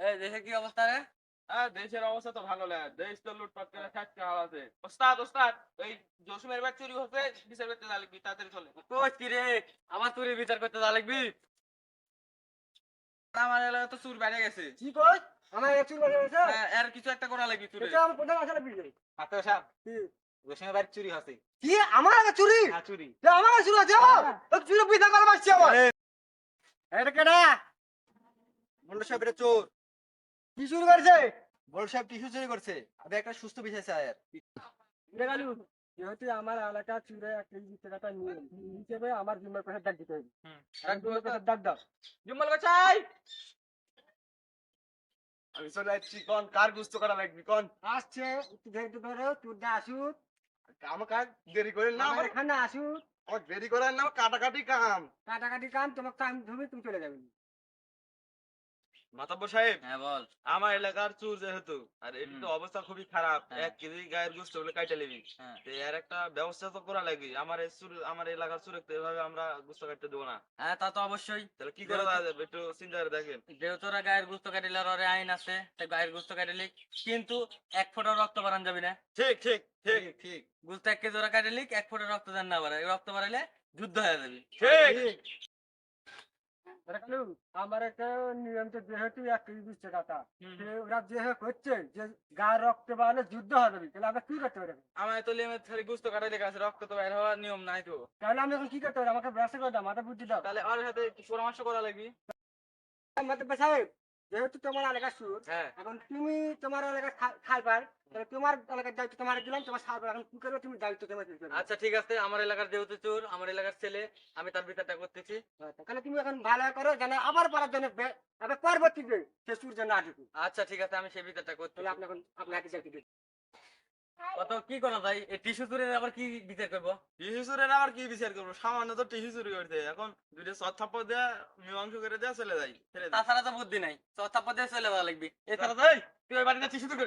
এই দেশে কি অবস্থা রে? হ্যাঁ দেশের অবস্থা তো ভালো লাগে দেশ তো লুটপাট করে খাচ্ছে ওস্তাদ ওস্তাদ ওই জসিমের চুরি হচ্ছে বিচার করতে লাগবি তাড়াতাড়ি চলে। কই কি রে? আমার চুরির বিচার করতে যা আমার এলাকা তো চুর বেড়ে গেছে। কি কই? আমার একটু বাজে গেছে? হ্যাঁ, এর কিছু একটা করা লাগবে চুরি এটা আমার কোথায় হাতে সাহেব কি? জসিমের চুরি হচ্ছে। কি? আমার চুরি? হ্যাঁ চুরি। আমার চুরি আছে ও চুরি বিধা করে মারছে আমার এটা কেডা? বড় সাহেব এটা চোর। চুরি করেছে? বড় সাহেব টিস্যু চুরি করছে। আমি একটা সুস্থ বিষয় আয়ার। দেখালু যেহেতু আমার এলাকা চুরে টাকাটা নিয়ে হিসেবে আমার জুম্মার ডাক দিতে হবে। এক জুম্মার ডাক দাও। জুম্মাল বাচাই আমি চলে যাচ্ছি কোন কার গুস্ত করা লাগবে কোন? আসছে একটু ধরে ধরে তোর দা আসুক। আমাকে আর দেরি করেন না আমার আমার এখানে আসুক। আমার দেরি করেন না কাটাকাটি কাম। কাটাকাটি কাম তোমাকে টাইম ধরবে তুমি চলে যাবে। মাতাব্বর সাহেব হ্যাঁ বল। আমার এলাকার চুর যেহেতু আর এটি তো অবস্থা খুবই খারাপ। হ্যাঁ। এক কেজি গায়ের গোস্ত বলে কাইটা নিবি। হ্যাঁ। এর একটা ব্যবস্থা তো করা লাগবে। আমার চুর আমার এলাকার চুরে তো এভাবে আমরা গোস্ত কাটতে দেবো না। হ্যাঁ তা তো অবশ্যই। তাহলে কি করা যাবে একটু চিন্তা করে দেখেন। যেহেতু ওরা গায়ের গুস্ত কাটিলে ওরে আইন আছে। তাই গায়ের গুস্ত কাটিলে কিন্তু এক ফোঁটা রক্ত বাড়ান যাবি না। ঠিক ঠিক ঠিক। ঠিক গুস্ত এক কেজি ওরা কাটিলে এক ফোঁটা রক্ত দেন না বাড়ায়। রক্ত বাড়াইলে যুদ্ধ হয়ে যাবে। ঠিক। আমার একটা নিয়ম যেহেতু এক কেজি বিশ টাকাটা ওরা যেভাবে করছে যে গা রক্ত বাড়লে যুদ্ধ হবে তাহলে আমরা কি করতে পারি আমার তো লেমে খালি গুস্ত কাটাই লেখা আছে রক্ত তো বের হওয়ার নিয়ম নাই তো। তাহলে আমি এখন কি করতে পারি? আমাকে ব্যবসা করে দাও মাথা বুদ্ধি দাও। তাহলে ওর সাথে পরামর্শ করা লাগবে। মাথা সাহেব যেহেতু তোমার এলাকা সুর হ্যাঁ। এখন তুমি তোমার এলাকা খাইবার তোমার এলাকার দায়িত্ব তোমার দিলাম তোমার সারবার। এখন কি করবে তুমি দায়িত্ব তোমার আচ্ছা ঠিক আছে আমার এলাকার যেহেতু চোর আমার এলাকার ছেলে আমি তার বিচারটা করতেছি। আচ্ছা, তাহলে তুমি এখন ভালো করো যেন আবার পারার জন্য পরবর্তীতে সে সুর যেন আসবে আচ্ছা ঠিক আছে আমি সেই বিচারটা করতে তাহলে আপনি এখন আপনাকে দিন কত কি করা যায়? এই টিস্যু চুরির আবার কি বিচার করব? টিস্যু চুরির আবার কি বিচার করব? সামান্য তো টিস্যু চুরি করতে এখন দুটো সৎ থাপ্পড় দেয়া মীমাংস করে দেয়া চলে যাই ছেড়ে তাছাড়া তো বুদ্ধি নাই। চর্চা দিয়ে চলে যাওয়া লাগবে। এছাড়া যাই তুই ওই বাড়িতে টিস্যু চুরি